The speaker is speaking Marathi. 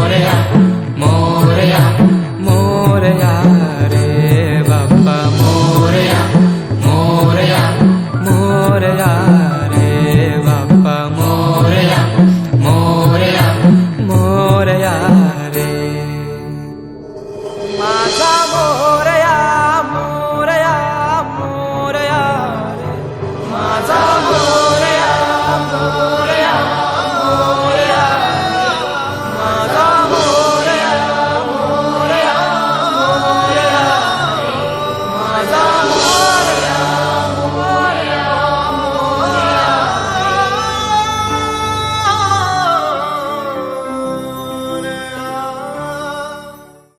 मोरया मोरया मोरया रे बाप्पा मोरया मोरया मोरया रे बाप्पा मोरया 감사합니다.